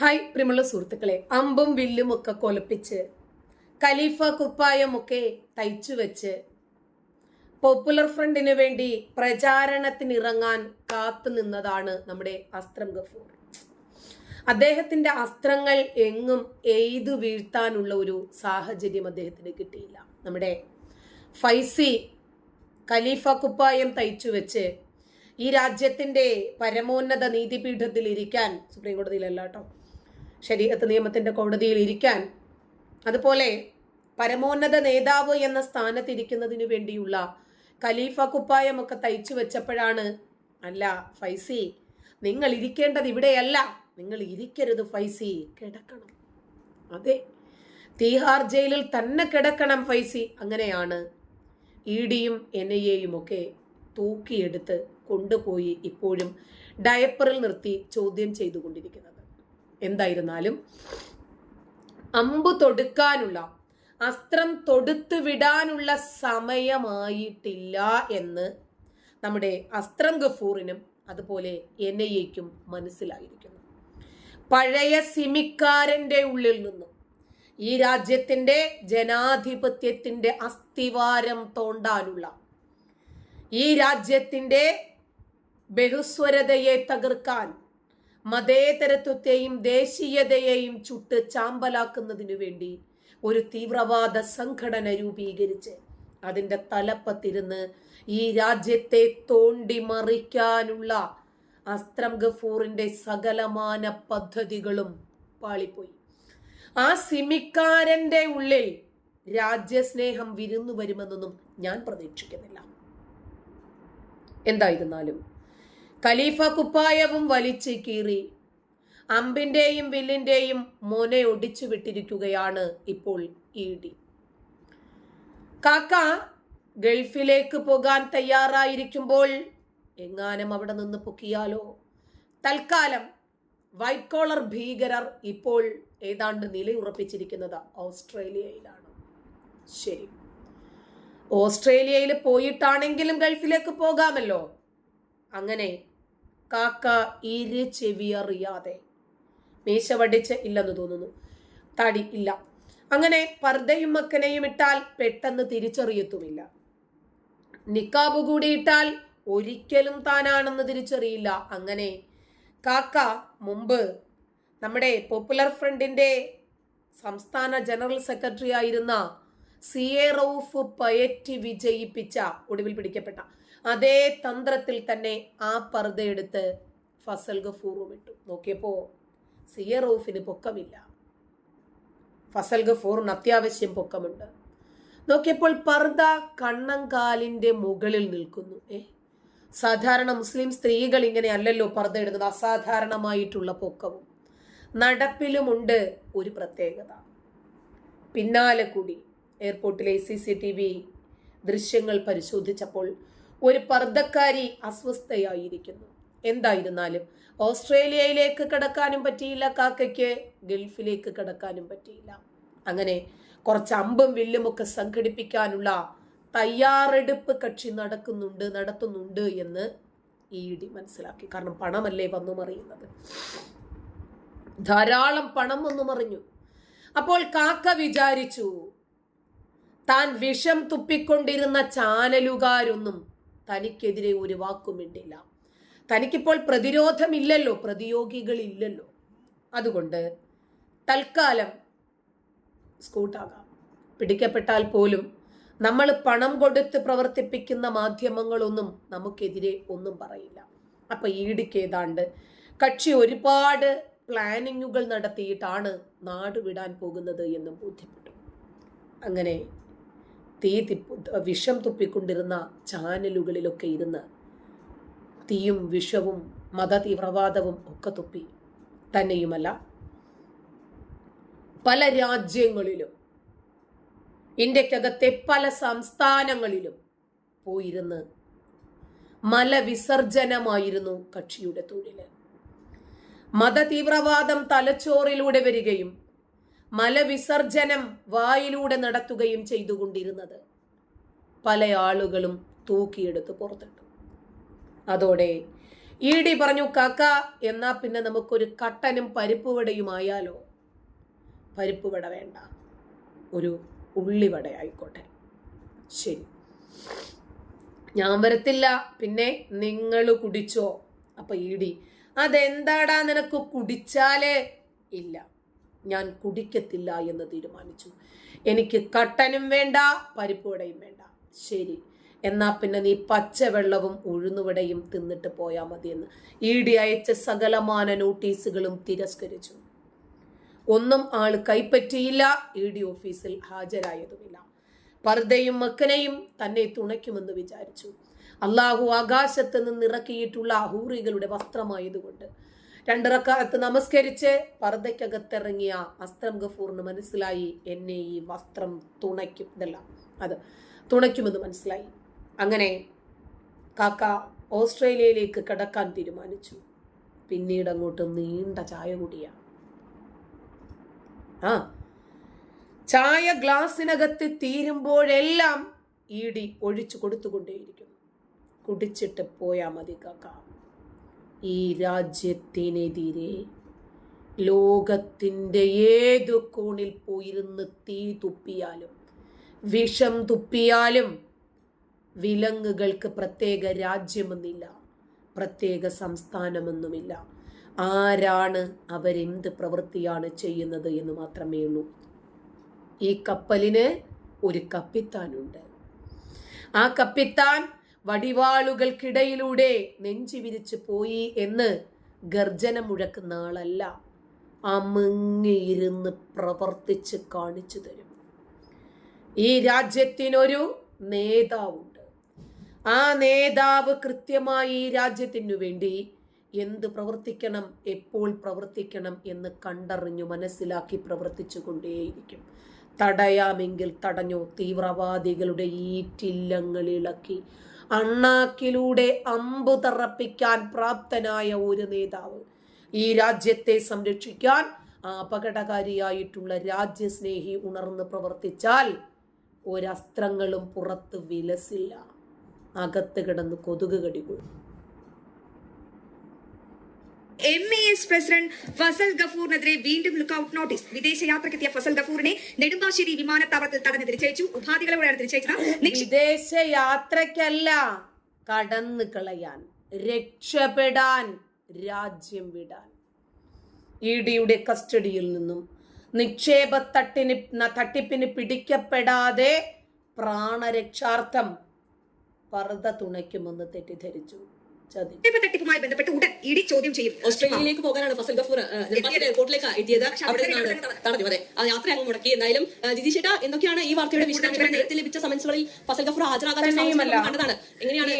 Hi പ്രിയമുള്ള സുഹൃത്തുക്കളെ. അമ്പും വില്ലും ഒക്കെ കൊലപ്പിച്ച് ഖലീഫ കുപ്പായമൊക്കെ തയ്ച്ചു വെച്ച് പോപ്പുലർ ഫ്രണ്ടിന് വേണ്ടി പ്രചാരണത്തിനിറങ്ങാൻ കാത്തു നിന്നതാണ് നമ്മുടെ അസ്ത്രം ഗഫൂർ. അദ്ദേഹത്തിന്റെ അസ്ത്രങ്ങൾ എങ്ങും എയ്തു വീഴ്ത്താനുള്ള ഒരു സാഹചര്യം അദ്ദേഹത്തിന് കിട്ടിയില്ല. നമ്മുടെ ഫൈസി ഖലീഫ കുപ്പായം തയ്ച്ചു വെച്ച് ഈ രാജ്യത്തിന്റെ പരമോന്നത നീതിപീഠത്തിൽ ഇരിക്കാൻ സുപ്രീം കോടതിയിലല്ല കേട്ടോ. ശരീരത്ത് നിയമത്തിന്റെ കോടതിയിൽ ഇരിക്കാൻ. അതുപോലെ പരമോന്നത നേതാവ് എന്ന സ്ഥാനത്തിരിക്കുന്നതിനു വേണ്ടിയുള്ള ഖലീഫ കുപ്പായമൊക്കെ തയ്ച്ചു വെച്ചപ്പോഴാണ് അല്ല ഫൈസി നിങ്ങൾ ഇരിക്കേണ്ടത് ഇവിടെയല്ല. നിങ്ങൾ ഇരിക്കരുത് ഫൈസി കിടക്കണം. അതെ തീഹാർ ജയിലിൽ തന്നെ കിടക്കണം ഫൈസി. അങ്ങനെയാണ് ഇ ഡിയും എൻ ഐ എയും ഒക്കെ തൂക്കിയെടുത്ത് കൊണ്ടുപോയി ഇപ്പോഴും ഡയപ്പറിൽ നിർത്തി ചോദ്യം ചെയ്തുകൊണ്ടിരിക്കുന്നത്. എന്തായിരുന്നാലും അമ്പ് തൊടുക്കാനുള്ള അസ്ത്രം തൊടുത്തു വിടാനുള്ള സമയമായിട്ടില്ല എന്ന് നമ്മുടെ അസ്ത്രം ഗഫൂറിനും അതുപോലെ എൻ ഐ എക്കും മനസ്സിലായിരിക്കുന്നു. പഴയ സിമിക്കാരന്റെ ഉള്ളിൽ നിന്നും ഈ രാജ്യത്തിന്റെ ജനാധിപത്യത്തിന്റെ അസ്ഥിവാരം തോണ്ടാനുള്ള ഈ രാജ്യത്തിന്റെ ബഹുസ്വരതയെ തകർക്കാൻ മതേതരത്വത്തെയും ദേശീയതയെയും ചുട്ട് ചാമ്പലാക്കുന്നതിനു വേണ്ടി ഒരു തീവ്രവാദ സംഘടന രൂപീകരിച്ച് അതിന്റെ തലപ്പത്തിരുന്ന് ഈ രാജ്യത്തെ തോണ്ടി മറിക്കാനുള്ള അസ്ത്രം ഗഫൂറിന്റെ സകലമാന പദ്ധതികളും പാളിപ്പോയി. ആ സിമിക്കാരന്റെ ഉള്ളിൽ രാജ്യസ്നേഹം വിരുന്നു വരുമെന്നൊന്നും ഞാൻ പ്രതീക്ഷിക്കുന്നില്ല. എന്തായിരുന്നാലും ഖലീഫ കുപ്പായവും വലിച്ചു കീറി. അമ്പിന്റെയും വില്ലിന്റെയും മോനെ ഒടിച്ചു വിട്ടിരിക്കുകയാണ് ഇപ്പോൾ ഇ ഡി. കാക്ക ഗൾഫിലേക്ക് പോകാൻ തയ്യാറായിരിക്കുമ്പോൾ എങ്ങാനും അവിടെ നിന്ന് പൊക്കിയാലോ? തൽക്കാലം വൈറ്റ് കോളർ ഭീകരർ ഇപ്പോൾ ഏതാണ്ട് നിലയുറപ്പിച്ചിരിക്കുന്നത് ഓസ്ട്രേലിയയിലാണ്. ശരി. ഓസ്ട്രേലിയയിൽ പോയിട്ടാണെങ്കിലും ഗൾഫിലേക്ക് പോകാമല്ലോ. അങ്ങനെ കാക്ക ഇരു ചെവിയറിയാതെ. മീശ വടിച്ച് ഇല്ലെന്ന് തോന്നുന്നു. തടി ഇല്ല. അങ്ങനെ പർദ്ദയും മക്കനെയും ഇട്ടാൽ പെട്ടെന്ന് തിരിച്ചറിയത്തുമില്ല. നിക്കാബ് കൂടി ഇട്ടാൽ ഒരിക്കലും താനാണെന്ന് തിരിച്ചറിയില്ല. അങ്ങനെ കാക്ക മുമ്പ് നമ്മുടെ പോപ്പുലർ ഫ്രണ്ടിന്റെ സംസ്ഥാന ജനറൽ സെക്രട്ടറി ആയിരുന്ന സി റൌഫ് പയറ്റി വിജയിപ്പിച്ച ഒടുവിൽ പിടിക്കപ്പെട്ട അതേ തന്ത്രത്തിൽ തന്നെ ആ പർദ്ദയെടുത്ത് ഫസൽ ഗഫൂറും ഇട്ടു. നോക്കിയപ്പോ സി റൌഫിന് പൊക്കമില്ല. ഫസൽ ഗഫൂറിന് അത്യാവശ്യം പൊക്കമുണ്ട്. നോക്കിയപ്പോൾ പർദ്ദ കണ്ണങ്കാലിന്റെ മുകളിൽ നിൽക്കുന്നു. ഏ സാധാരണ മുസ്ലിം സ്ത്രീകൾ ഇങ്ങനെ അല്ലല്ലോ പർദ്ദ ഇടുന്നത് അസാധാരണമായിട്ടുള്ള പൊക്കവും. നടപ്പിലുമുണ്ട് ഒരു പ്രത്യേകത. പിന്നാലെ കൂടി എയർപോർട്ടിലെ സി സി ടി വി ദൃശ്യങ്ങൾ പരിശോധിച്ചപ്പോൾ ഒരു പർദ്ദക്കാരി അസ്വസ്ഥയായിരിക്കുന്നു. എന്തായിരുന്നാലും ഓസ്ട്രേലിയയിലേക്ക് കടക്കാനും പറ്റിയില്ല കാക്കയ്ക്ക് ഗൾഫിലേക്ക് കടക്കാനും പറ്റിയില്ല. അങ്ങനെ കുറച്ച് അമ്പും വില്ലുമൊക്കെ സംഘടിപ്പിക്കാനുള്ള തയ്യാറെടുപ്പ് കക്ഷി നടക്കുന്നുണ്ട് നടത്തുന്നുണ്ട് എന്ന് ഇ ഡി മനസ്സിലാക്കി. കാരണം പണമല്ലേ വന്നു മറിയുന്നത് ധാരാളം പണം വന്നു മറിഞ്ഞു അപ്പോൾ കാക്ക വിചാരിച്ചു താൻ വിഷം തുപ്പിക്കൊണ്ടിരുന്ന ചാനലുകാരൊന്നും തനിക്കെതിരെ ഒരു വാക്കുമിണ്ടില്ല തനിക്കിപ്പോൾ പ്രതിരോധമില്ലല്ലോ പ്രതിയോഗികളില്ലല്ലോ. അതുകൊണ്ട് തൽക്കാലം സ്കൂട്ടാകാം. പിടിക്കപ്പെട്ടാൽ പോലും നമ്മൾ പണം കൊടുത്ത് പ്രവർത്തിപ്പിക്കുന്ന മാധ്യമങ്ങളൊന്നും നമുക്കെതിരെ ഒന്നും പറയില്ല. അപ്പൊ ഈടിക്ക് ഏതാണ്ട് കക്ഷി ഒരുപാട് പ്ലാനിങ്ങുകൾ നടത്തിയിട്ടാണ് നാടുവിടാൻ പോകുന്നത് എന്നും ബോധ്യപ്പെട്ടു. അങ്ങനെ തീ തിപ്പു വിഷം തുപ്പിക്കൊണ്ടിരുന്ന ചാനലുകളിലൊക്കെ ഇരുന്ന് തീയും വിഷവും മത തീവ്രവാദവും ഒക്കെ തുപ്പി. തന്നെയുമല്ല പല രാജ്യങ്ങളിലും ഇന്ത്യക്കകത്തെ പല സംസ്ഥാനങ്ങളിലും പോയിരുന്ന് മലവിസർജനമായിരുന്നു കക്ഷിയുടെ തൊഴിൽ മതതീവ്രവാദം തലച്ചോറിലൂടെ വരികയും മലവിസർജനം വായിലൂടെ നടത്തുകയും ചെയ്തുകൊണ്ടിരുന്നത്. പല ആളുകളും തൂക്കിയെടുത്ത് പുറത്തിട്ടു. അതോടെ ഇ ഡി പറഞ്ഞു കാക്ക എന്നാ പിന്നെ നമുക്കൊരു കട്ടനും പരിപ്പുവടയുമായാലോ? പരിപ്പുവട വേണ്ട. ഒരു ഉള്ളിവട ആയിക്കോട്ടെ. ശരി. ഞാൻ വരത്തില്ല. പിന്നെ നിങ്ങൾ കുടിച്ചോ. അപ്പൊ ഇ ഡി അതെന്താടാ നിനക്ക് കുടിച്ചാലേ? ഇല്ല. ഞാൻ കുടിക്കത്തില്ല എന്ന് തീരുമാനിച്ചു. എനിക്ക് കട്ടനും വേണ്ട പരിപ്പുവടയും വേണ്ട. ശരി എന്നാൽ പിന്നെ നീ പച്ചവെള്ളവും ഉഴുന്നുവടയും തിന്നിട്ട് പോയാൽ മതിയെന്ന് ഇ ഡി അയച്ച സകലമാന നോട്ടീസുകളും തിരസ്കരിച്ചു. ഒന്നും ആൾ കൈപ്പറ്റിയില്ല ഇ ഡി ഓഫീസിൽ ഹാജരായതുമില്ല. പർദയും മക്കനെയും തന്നെ തുണയ്ക്കുമെന്ന് വിചാരിച്ചു. അള്ളാഹു ആകാശത്ത് നിന്ന് ഇറക്കിയിട്ടുള്ള അഹൂറികളുടെ വസ്ത്രമായതുകൊണ്ട് രണ്ടിറക്കാലത്ത് നമസ്കരിച്ച് പർദ്ദയ്ക്കകത്തിറങ്ങിയ അസ്ത്രം ഗഫൂറിന് മനസ്സിലായി. എന്നെ ഈ വസ്ത്രം തുണയ്ക്കും. ഇതല്ല. അത് തുണയ്ക്കുമെന്ന് മനസ്സിലായി. അങ്ങനെ കാക്ക ഓസ്ട്രേലിയയിലേക്ക് കടക്കാൻ തീരുമാനിച്ചു. പിന്നീട് അങ്ങോട്ട് നീണ്ട ചായ കുടിയാണ് ആ ചായ ഗ്ലാസ്സിനകത്ത് തീരുമ്പോഴെല്ലാം ഈടി ഒഴിച്ചു കൊടുത്തുകൊണ്ടേയിരിക്കും. കുടിച്ചിട്ട് പോയാൽ മതി കാക്ക. ഈ രാജ്യത്തിനെതിരെ ലോകത്തിന്റെ ഏതു കോണിൽ പോയിരുന്ന് തീ തുപ്പിയാലും വിഷം തുപ്പിയാലും വിലങ്ങുകൾക്ക് പ്രത്യേക രാജ്യമെന്നില്ല പ്രത്യേക സംസ്ഥാനമെന്നുമില്ല. ആരാണ് അവരെന്ത് പ്രവൃത്തിയാണ് ചെയ്യുന്നത് എന്ന് മാത്രമേ ഉള്ളൂ. ഈ കപ്പലിന് ഒരു കപ്പിത്താനുണ്ട്. ആ കപ്പിത്താൻ വടിവാളുകൾക്കിടയിലൂടെ നെഞ്ചി വിരിച്ചു പോയി എന്ന് ഗർജന മുഴക്കുന്ന ആളല്ല. അമിങ്ങിയിരുന്ന് പ്രവർത്തിച്ച് കാണിച്ചു തരും. ഈ രാജ്യത്തിനൊരു നേതാവുണ്ട്. ആ നേതാവ് കൃത്യമായി ഈ രാജ്യത്തിനു വേണ്ടി എന്ത് പ്രവർത്തിക്കണം എപ്പോൾ പ്രവർത്തിക്കണം എന്ന് കണ്ടറിഞ്ഞു മനസ്സിലാക്കി പ്രവർത്തിച്ചു കൊണ്ടേയിരിക്കും. തടയാമെങ്കിൽ തടഞ്ഞു തീവ്രവാദികളുടെ ഈറ്റില്ലങ്ങൾ ഇളക്കി അണ്ണാക്കിലൂടെ അമ്പു തറപ്പിക്കാൻ പ്രാപ്തനായ ഒരു നേതാവ് ഈ രാജ്യത്തെ സംരക്ഷിക്കാൻ അപകടകാരിയായിട്ടുള്ള രാജ്യസ്നേഹി ഉണർന്ന് പ്രവർത്തിച്ചാൽ ഒരസ്ത്രങ്ങളും പുറത്ത് വിലസില്ല. അകത്ത് കിടന്ന് കൊതുക് കടികൊള്ളും M E S president Fazal ഗഫൂറിനെതിരെ വീണ്ടും ലുക്കൌട്ട് നോട്ടീസ് വിദേശയാത്രക്കെത്തിയ ഫസൽ ഗഫൂറിനെ നെടുമ്പാശ്ശേരി വിമാനത്താവളത്തിൽ തടഞ്ഞ് തിരിച്ചയച്ചു ഉപാധികളോടെയാണ് തിരിച്ചയച്ചത് നിക്ഷ- വിദേശ യാത്രക്കല്ല കടന്നു കളയാൻ രക്ഷപ്പെടാൻ രാജ്യം വിടാൻ. ഇ ഡിയുടെ കസ്റ്റഡിയിൽ നിന്നും നിക്ഷേപ തട്ടിന് തട്ടിപ്പിന് പിടിക്കപ്പെടാതെ പ്രാണരക്ഷാർത്ഥം പർദ്ദ തുണയ്ക്കുമെന്ന് തെറ്റിദ്ധരിച്ചു. തട്ടിപ്പുമായി ബന്ധപ്പെട്ട് ഉടൻ ഇടി ചോദ്യം ചെയ്യും. ഓസ്ട്രേലിയയിലേക്ക് പോകാനാണ് ഫസൽ ഗഫൂർ എയർപോർട്ടിലേക്ക് എത്തിയത് അവിടെ നിന്നാണ് തടഞ്ഞു അതെ. ആ യാത്ര അങ്ങ് മുടക്കി. എന്തായാലും ജിജി ചേട്ടാ എന്തൊക്കെയാണ് ഈ വാർത്തയുടെ വിശദാംശങ്ങൾ? നേരത്തെ ലഭിച്ച സമൻസുകളിൽ ഫസൽ ഗഫൂർ ഹാജരാകാതെ കണ്ടതാണ്. എങ്ങനെയാണ്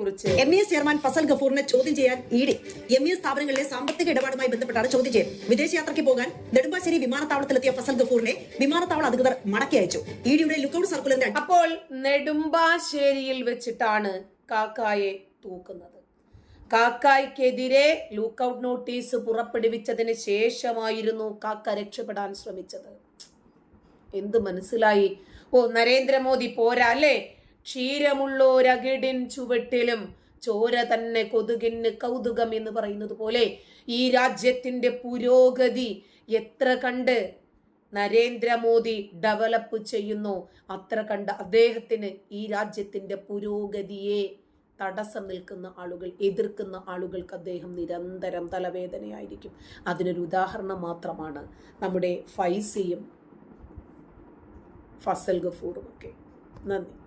കുറിച്ച്. M E S chairman Fazal ഗഫൂറിനെ ചോദ്യം ചെയ്യാൻ ഇടി ഡി എം ഇ എസ് സ്ഥാപനങ്ങളിലെ സാമ്പത്തിക ഇടപാടുമായി ബന്ധപ്പെട്ടാണ് ചോദ്യം ചെയ്യൽ. വിദേശയാത്രയ്ക്ക് പോകാൻ നെടുമ്പാശ്ശേരി വിമാനത്താവളത്തിലെത്തിയ ഫസൽ ഗഫൂറിനെ വിമാനത്താവള അധികൃതർ മടക്കി അയച്ചു. ഇഡിയുടെ ഡിയുടെ ലുക്കൌട്ട് സർക്കുലറിന്റെ അപ്പോൾ നെടുമ്പാശ്ശേരിയിൽ വെച്ചിട്ടാണ് കാക്കായെ തൂക്കുന്നത്. കാക്കായ്ക്കെതിരെ ലൂക്കൌട്ട് നോട്ടീസ് പുറപ്പെടുവിച്ചതിന് ശേഷമായിരുന്നു കാക്ക രക്ഷപ്പെടാൻ ശ്രമിച്ചത്. എന്ത് മനസ്സിലായി? ഓ നരേന്ദ്രമോദി പോരാ അല്ലേ? ക്ഷീരമുള്ളോരകിടിൻ ചുവട്ടിലും ചോര തന്നെ കൊതുകിന് കൗതുകം എന്ന് പറയുന്നത് പോലെ ഈ രാജ്യത്തിന്റെ പുരോഗതി എത്ര കണ്ട് നരേന്ദ്രമോദി ഡെവലപ്പ് ചെയ്യുന്നു അത്ര കണ്ട് അദ്ദേഹത്തിന് ഈ രാജ്യത്തിന്റെ പുരോഗതിയെ തടസ്സം നിൽക്കുന്ന ആളുകൾ എതിർക്കുന്ന ആളുകൾക്ക് അദ്ദേഹം നിരന്തരം തലവേദനയായിരിക്കും. അതിനൊരു ഉദാഹരണം മാത്രമാണ് നമ്മുടെ ഫൈസിയും ഫസൽ ഗഫൂറും ഒക്കെ നന്ദി.